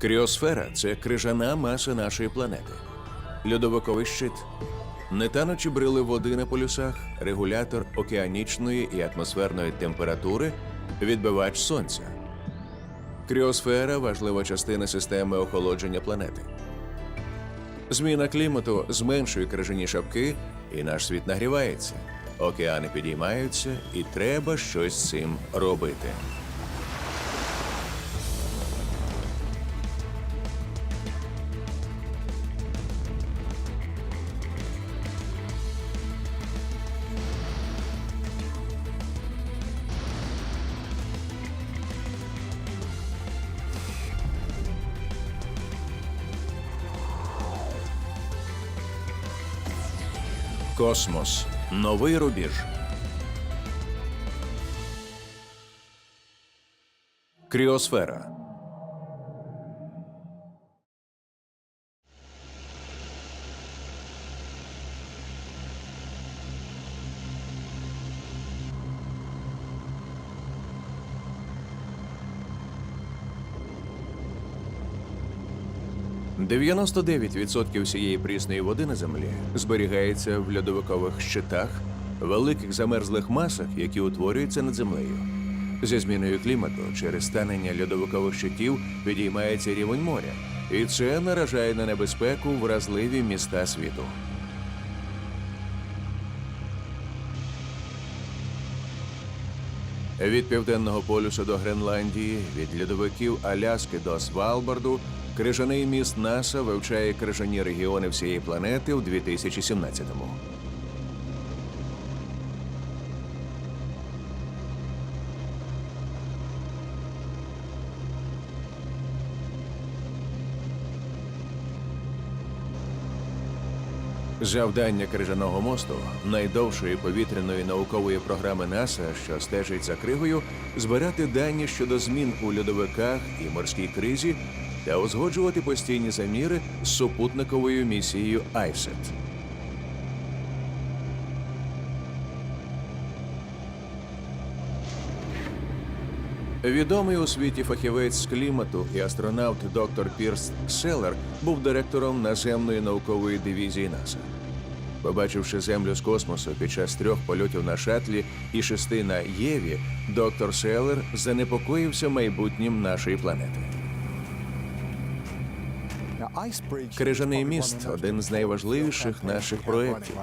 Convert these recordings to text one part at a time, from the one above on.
Кріосфера це крижана маса нашої планети. Льодовиковий щит. Не танучі брили води на полюсах, регулятор океанічної і атмосферної температури, відбивач сонця. Кріосфера важлива частина системи охолодження планети. Зміна клімату зменшує крижані шапки, і наш світ нагрівається. Океани підіймаються, і треба щось з цим робити. Космос. Новий рубіж. Кріосфера. – 99% всієї прісної води на землі зберігається в льодовикових щитах, великих замерзлих масах, які утворюються над землею. Зі зміною клімату через станення льодовикових щитів підіймається рівень моря, і це наражає на небезпеку вразливі міста світу. Від південного полюса до Гренландії, від льодовиків Аляски до Свалбарду, крижаний міст НАСА вивчає крижані регіони всієї планети у 2017-му. Завдання крижаного мосту найдовшої повітряної наукової програми НАСА, що стежить за кригою, збирати дані щодо змін у льодовиках і морській кризі та узгоджувати постійні заміри з супутниковою місією ICET. Відомий у світі фахівець з клімату і астронавт доктор Пірс Селлер був директором наземної наукової дивізії НАСА. Побачивши землю з космосу під час трьох польотів на шатлі і шести на Єві, доктор Селлер занепокоївся майбутнім нашої планети. Крижаний міст один з найважливіших наших проєктів.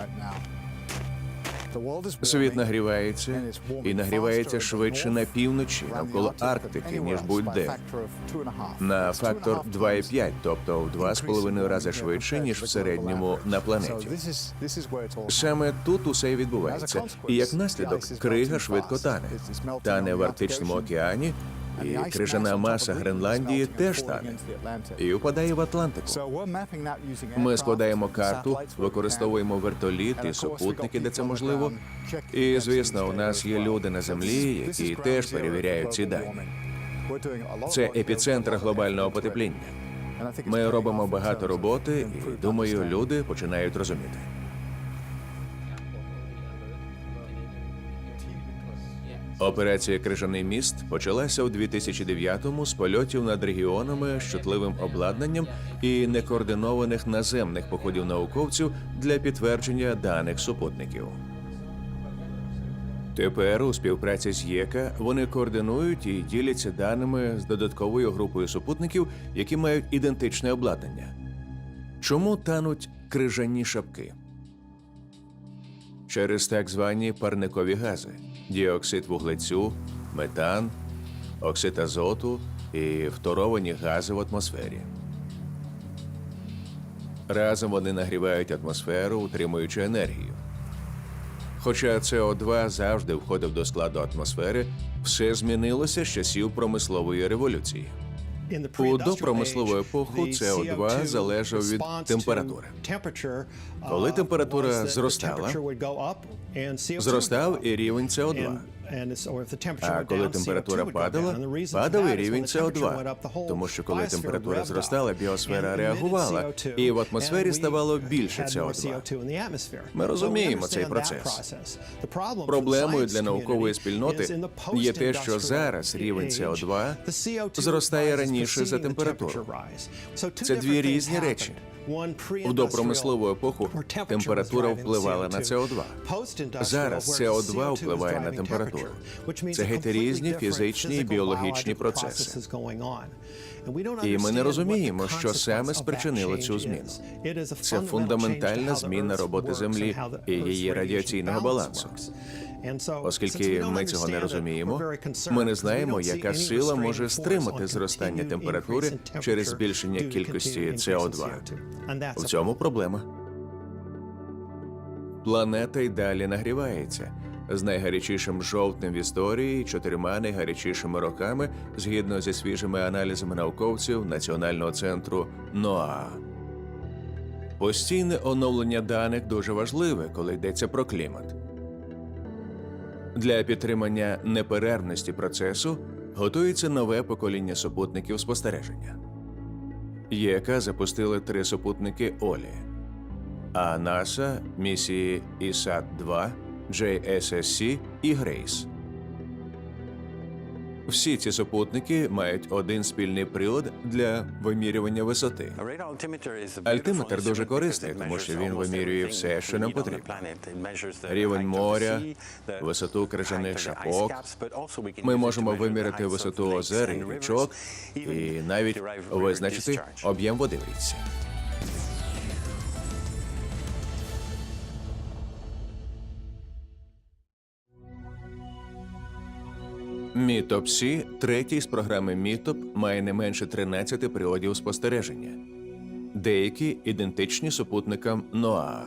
Світ нагрівається і нагрівається швидше на півночі навколо Арктики, ніж будь-де. На фактор 2,5, тобто в 2,5 рази швидше, ніж в середньому на планеті. Саме тут усе і відбувається, і як наслідок крига швидко тане. Тане в Арктичному океані, і крижана маса Гренландії теж тане і впадає в Атлантику. Ми складаємо карту, використовуємо вертоліт і супутники, де це можливо. І звісно, у нас є люди на землі, які теж перевіряють ці дані. Це епіцентр глобального потепління. Ми робимо багато роботи, і думаю, люди починають розуміти. Операція Крижаний міст почалася у 2009-му з польотів над регіонами з чутливим обладнанням і некоординованих наземних походів науковців для підтвердження даних супутників. Тепер у співпраці з ЄКА вони координують і діляться даними з додатковою групою супутників, які мають ідентичне обладнання. Чому тануть крижані шапки? через так звані парникові гази: діоксид вуглецю, метан, оксид азоту і фторовані гази в атмосфері. Разом вони нагрівають атмосферу, утримуючи енергію. Хоча СО2 завжди входив до складу атмосфери, все змінилося з часів промислової революції. У допромислову епоху СО2 залежав від температури. Коли температура зростала, зростав і рівень СО2. А коли температура падала, падав і рівень СО2. Тому що коли температура зростала, біосфера реагувала, і в атмосфері ставало більше СО2. Ми розуміємо цей процес. Проблемою для наукової спільноти є те, що зараз рівень СО2 зростає раніше за температуру. Це дві різні речі. В допромислову епоху температура впливала на СО2. Зараз СО2 впливає на температуру. Це геть різні фізичні і біологічні процеси. І ми не розуміємо, що саме спричинило цю зміну. Це фундаментальна зміна роботи Землі і її радіаційного балансу. Оскільки ми цього не розуміємо, ми не знаємо, яка сила може стримати зростання температури через збільшення кількості СО2. В цьому проблема. Планета й далі нагрівається з найгарячішим жовтнем в історії чотирма найгарячішими роками згідно зі свіжими аналізами науковців Національного центру НОАА. Постійне оновлення даних дуже важливе, коли йдеться про клімат. Для підтримання неперервності процесу готується нове покоління супутників спостереження. ЄК запустили три супутники Олі, а НАСА місії ІСАТ-2, JSSC і Грейс. Всі ці супутники мають один спільний прилад для вимірювання висоти. Альтиметр дуже корисний, тому що він вимірює все, що нам потрібно. Рівень моря, висоту крижаних шапок. Ми можемо виміряти висоту озер і річок, і навіть визначити об'єм води в річці. Мітопсі, третій з програми Мітоп, має не менше 13 приладів спостереження. Деякі ідентичні супутникам НОАА.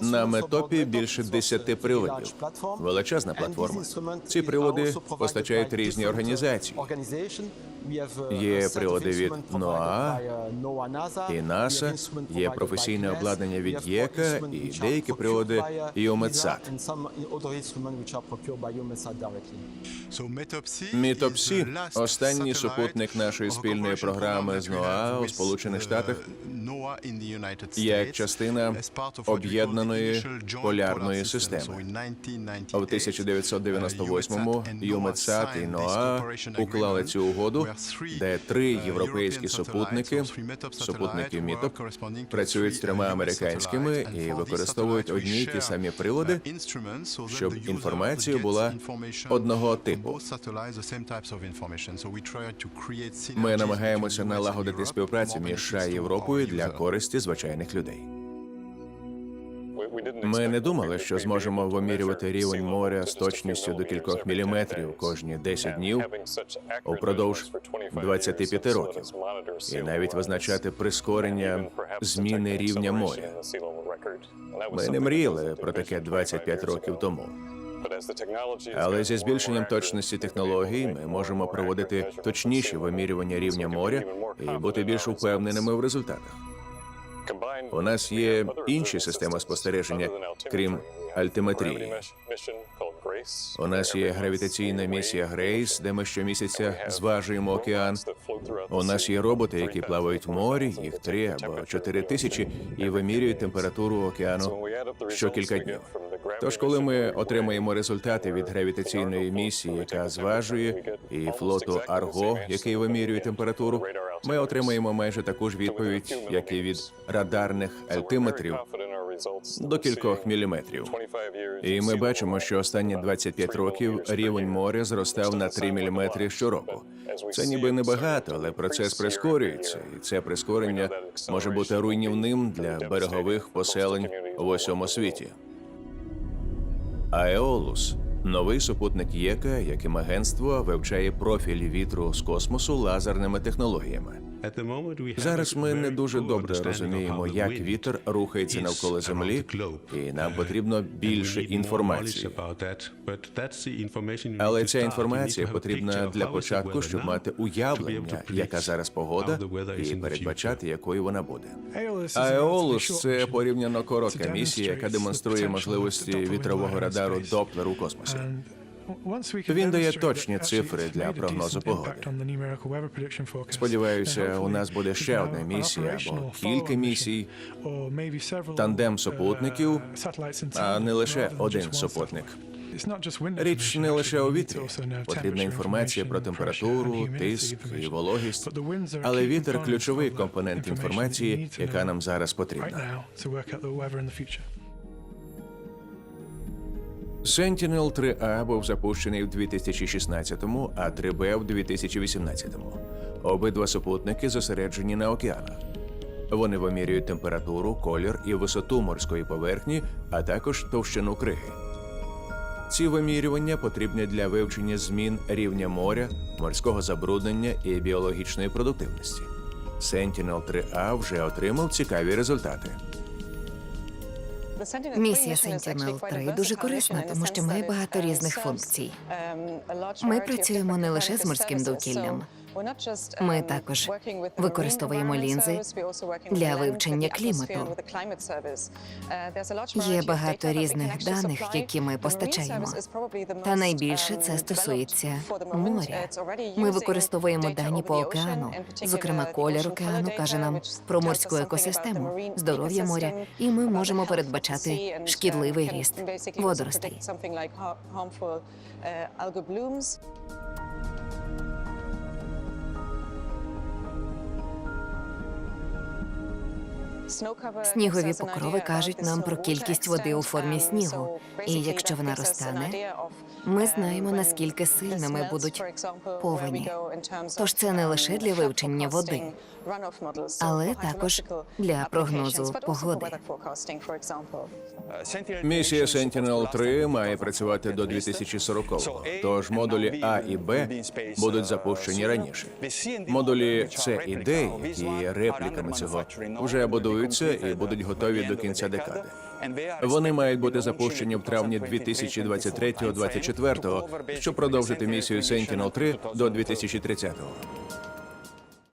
На метопі більше 10 приладів. Величезна платформа. Ці прилади постачають різні організації. Є прилади від НОАА І НАСА, є професійне обладнання від ЄКА і деякі прилади ЮМЕЦАТ. Мітопсі останній супутник нашої спільної програми з НОАА у Сполучених Штатах як частина об'єднаної полярної системи. У 1998-му ЮМЕЦАТ і НОАА уклали цю угоду, де три європейські супутники, супутники МІТОП, працюють з трьома американськими і використовують одні й ті самі прилади, щоб інформація була одного типу. Ми намагаємося налагодити співпрацю між США і Європою для користі звичайних людей. Ми не думали, що зможемо вимірювати рівень моря з точністю до кількох міліметрів кожні 10 днів упродовж 25 років, і навіть визначати прискорення зміни рівня моря. Ми не мріяли про таке 25 років тому. Але зі збільшенням точності технологій ми можемо проводити точніші вимірювання рівня моря і бути більш впевненими в результатах. У нас є інші системи спостереження, крім альтиметрії. У нас є гравітаційна місія Грейс, де ми щомісяця зважуємо океан. У нас є роботи, які плавають в морі, їх три або чотири тисячі, і вимірюють температуру океану щокілька днів. Тож, коли ми отримаємо результати від гравітаційної місії, яка зважує, і флоту Арго, який вимірює температуру, ми отримаємо майже таку ж відповідь, як і від радарних альтиметрів до кількох міліметрів. І ми бачимо, що останні 25 років рівень моря зростав на 3 міліметри щороку. Це ніби небагато, але процес прискорюється, і це прискорення може бути руйнівним для берегових поселень у усьому світі. Аеолус новий супутник ЄКА, яким агентство вивчає профіль вітру з космосу лазерними технологіями. Зараз ми не дуже добре розуміємо, як вітер рухається навколо землі, і нам потрібно більше інформації. Але ця інформація потрібна для початку, щоб мати уявлення, яка зараз погода, і передбачати, якою вона буде. Аеолус це порівняно коротка місія, яка демонструє можливості вітрового радару Доплер у космосі. Він дає точні цифри для прогнозу погоди. Сподіваюся, у нас буде ще одна місія або кілька місій, тандем супутників, а не лише один супутник. Річ не лише у вітрі. Потрібна інформація про температуру, тиск і вологість. Але вітер ключовий компонент інформації, яка нам зараз потрібна. Sentinel 3A був запущений в 2016-му, а 3B в 2018-му. Обидва супутники зосереджені на океанах. Вони вимірюють температуру, колір і висоту морської поверхні, а також товщину криги. Ці вимірювання потрібні для вивчення змін рівня моря, морського забруднення і біологічної продуктивності. Sentinel 3A вже отримав цікаві результати. Місія Sentinel-3 дуже корисна, тому що має багато різних функцій. Ми працюємо не лише з морським довкіллям. Ми також використовуємо лінзи для вивчення клімату. Є багато різних даних, які ми постачаємо. Та найбільше це стосується моря. Ми використовуємо дані по океану. Зокрема, колір океану каже нам про морську екосистему, здоров'я моря, і ми можемо передбачати шкідливий ріст водоростей. Снігові покрови кажуть нам про кількість води у формі снігу. І якщо вона розтане, ми знаємо, наскільки сильними будуть повені. Тож це не лише для вивчення води, але також для прогнозу погоди. Місія Sentinel-3 має працювати до 2040-го, тож модулі А і Б будуть запущені раніше. Модулі С і Д, які є репліками цього, вже будуються і будуть готові до кінця декади. Вони мають бути запущені в травні 2023-2024, щоб продовжити місію Sentinel-3 до 2030-го.